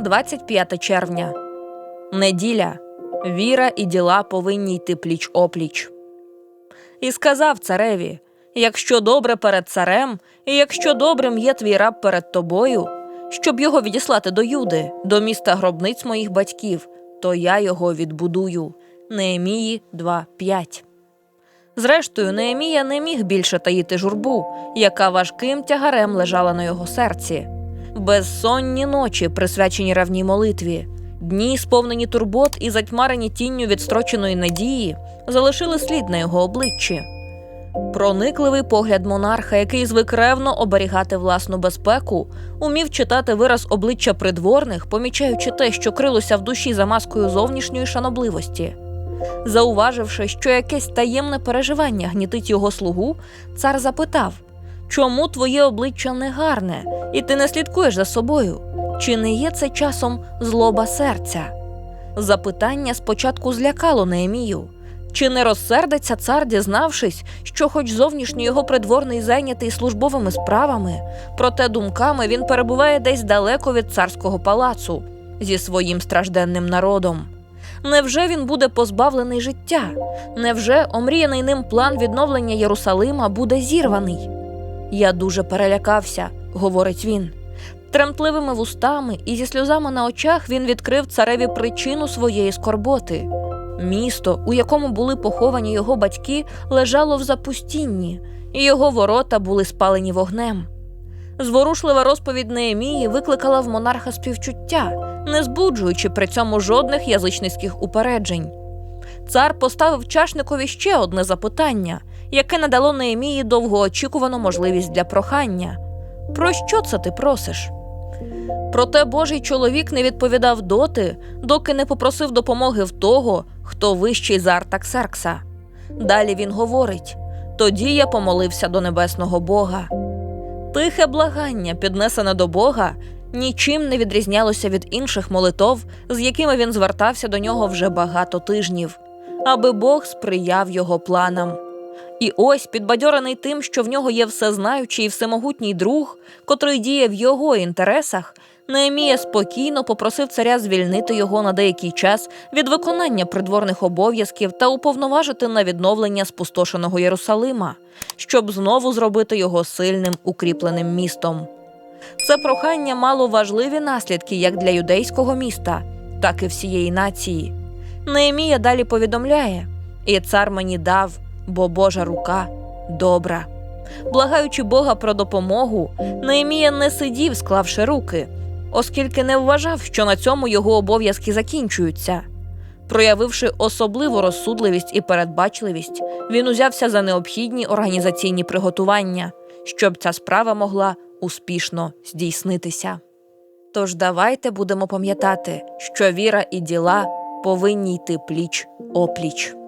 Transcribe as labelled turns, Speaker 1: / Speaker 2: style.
Speaker 1: 25 червня. Неділя. Віра і діла повинні йти пліч опліч. І сказав цареві: якщо добре перед царем, і якщо добрим є твій раб перед тобою, щоб його відіслати до Юди, до міста гробниць моїх батьків, то я його відбудую. Неемії 2.5 Зрештою, Неемія не міг більше таїти журбу, яка важким тягарем лежала на його серці. Безсонні ночі, присвячені равній молитві, дні, сповнені турбот і затьмарені тінню відстроченої надії, залишили слід на його обличчі. Проникливий погляд монарха, який звик ревно оберігати власну безпеку, умів читати вираз обличчя придворних, помічаючи те, що крилося в душі за маскою зовнішньої шанобливості. Зауваживши, що якесь таємне переживання гнітить його слугу, цар запитав: чому твоє обличчя негарне, і ти не слідкуєш за собою? Чи не є це часом злоба серця? Запитання спочатку злякало Неемію. Чи не розсердиться цар, дізнавшись, що, хоч зовнішній його придворний зайнятий службовими справами, проте думками він перебуває десь далеко від царського палацу зі своїм стражденним народом? Невже він буде позбавлений життя? Невже омріяний ним план відновлення Єрусалима буде зірваний? Я дуже перелякався, говорить він. Тремтливими вустами і зі сльозами на очах він відкрив цареві причину своєї скорботи. Місто, у якому були поховані його батьки, лежало в запустінні, і його ворота були спалені вогнем. Зворушлива розповідь Неемії викликала в монарха співчуття, не збуджуючи при цьому жодних язичницьких упереджень. Цар поставив чашникові ще одне запитання, яке надало Неемії довгоочікувану можливість для прохання. Про що це ти просиш? Проте Божий чоловік не відповідав доти, доки не попросив допомоги в того, хто вищий за Артаксеркса. Далі він говорить: тоді я помолився до небесного Бога. Тихе благання, піднесене до Бога, нічим не відрізнялося від інших молитов, з якими він звертався до нього вже багато тижнів, аби Бог сприяв його планам. І ось, підбадьорений тим, що в нього є всезнаючий і всемогутній друг, котрий діє в його інтересах, Неемія спокійно попросив царя звільнити його на деякий час від виконання придворних обов'язків та уповноважити на відновлення спустошеного Єрусалима, щоб знову зробити його сильним укріпленим містом. Це прохання мало важливі наслідки як для юдейського міста, так і всієї нації. Неемія далі повідомляє: і цар мені дав, бо Божа рука добра. Благаючи Бога про допомогу, Неемія не сидів, склавши руки, оскільки не вважав, що на цьому його обов'язки закінчуються. Проявивши особливу розсудливість і передбачливість, він узявся за необхідні організаційні приготування, щоб ця справа могла успішно здійснитися. Тож давайте будемо пам'ятати, що віра і діла повинні йти пліч опліч.